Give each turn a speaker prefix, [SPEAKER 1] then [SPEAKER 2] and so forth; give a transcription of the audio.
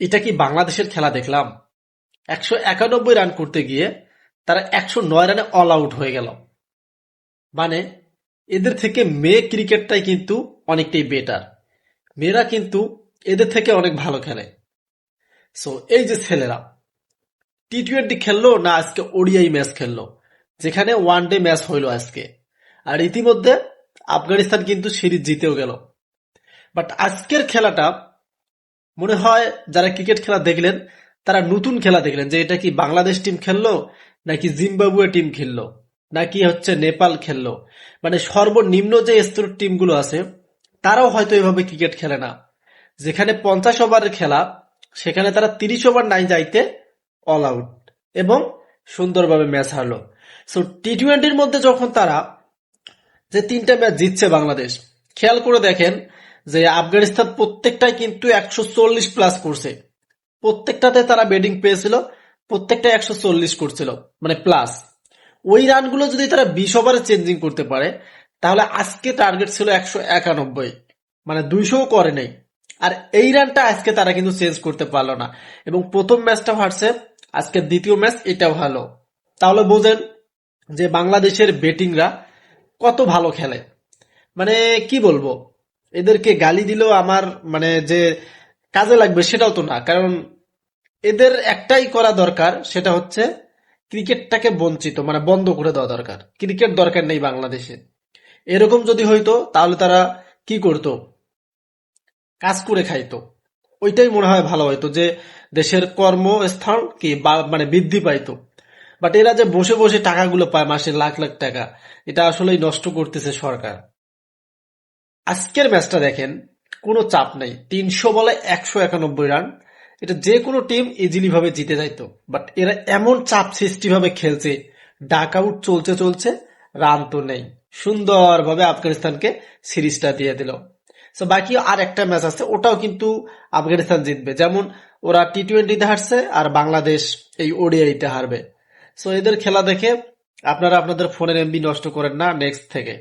[SPEAKER 1] এটা কি বাংলাদেশের খেলা দেখলাম? একশো একানব্বই রান করতে গিয়ে তারা একশো নয় রানে অল আউট হয়ে গেল। মানে এদের থেকে মেয়ে ক্রিকেটটাই কিন্তু অনেকটাই বেটার মেয়েরা কিন্তু এদের থেকে অনেক ভালো খেলে। সো এই যে ছেলেরা টি টোয়েন্টি খেললো না আজকে ওডিআই ম্যাচ খেললো? যেখানে ওয়ান ডে ম্যাচ হইল আজকে। আর ইতিমধ্যে আফগানিস্তান কিন্তু সিরিজ জিতেও গেল। বাট আজকের খেলাটা মনে হয় যারা ক্রিকেট খেলা দেখলেন, তারা নতুন খেলা দেখলেন যে এটা কি বাংলাদেশ টিম খেললো, নাকি জিম্বাবুয়ে টিম খেললো, নাকি হচ্ছে নেপাল খেললো। মানে সর্বনিম্ন যে স্তরের টিমগুলো আছে, তারাও হয়তো এভাবে ক্রিকেট খেলে না। যেখানে পঞ্চাশ ওভারের খেলা, সেখানে তারা তিরিশ ওভার নাই যাইতে অল আউট এবং সুন্দরভাবে ম্যাচ হারলো। সো টি টোয়েন্টির মধ্যে যখন তারা যে তিনটা ম্যাচ জিতছে বাংলাদেশ, খেয়াল করে দেখেন যে আফগানিস্তান প্রত্যেকটাই কিন্তু একশো চল্লিশ প্লাস করছে। প্রত্যেকটাতে তারা ব্যাটিং পেয়েছিল প্রত্যেকটা একশো চল্লিশ করছিল মানে প্লাস ওই রানগুলো যদি তারা বিশ ওভারে চেঞ্জিং করতে পারে, তাহলে আজকে টার্গেট ছিল একশো একানব্বই মানে দুইশোও করে নেই। আর এই রানটা আজকে তারা কিন্তু চেঞ্জ করতে পারল না। এবং প্রথম ম্যাচটা হারছে, আজকে দ্বিতীয় ম্যাচ এটা ভালো তাহলে বোঝেন যে বাংলাদেশের ব্যাটিংরা কত ভালো খেলে। মানে কি বলব? এদেরকে গালি দিলেও আমার মানে যে কাজে লাগবে সেটাও তো না। কারণ এদের একটাই করা দরকার, সেটা হচ্ছে ক্রিকেটটাকে বঞ্চিত মানে বন্ধ করে দেওয়া দরকার। ক্রিকেট দরকার নেই বাংলাদেশে। এরকম যদি হইতো, তাহলে তারা কি করতো? কাজ করে খাইতো। ওইটাই মনে হয় ভালো হইতো যে দেশের কর্মস্থান কি মানে বৃদ্ধি পাইতো। বাট এরা যে বসে বসে টাকাগুলো পায় মাসে লাখ লাখ টাকা, এটা আসলেই নষ্ট করতেছে সরকার। আজকের ম্যাচটা দেখেন, কোনো চাপ নেই। তিনশো বলে একশো একানব্বই রান। এটা যে কোনো টিম ইজিলি ভাবে জিতে যাইতো বাট এরা এমন চাপ সৃষ্টি ভাবে খেলছে ডাক আউট চলছে চলছে রান তো নেই। সুন্দরভাবে আফগানিস্তানকে সিরিজটা দিয়ে দিল। সো বাকি আর একটা ম্যাচ আছে, ওটাও কিন্তু আফগানিস্তান জিতবে। যেমন ওরা টি টোয়েন্টিতে হারছে আর বাংলাদেশ এই ওডিআইতে হারবে। সো এদের খেলা দেখে আপনারা আপনাদের ফোনের এমবি নষ্ট করেন না নেক্সট থেকে।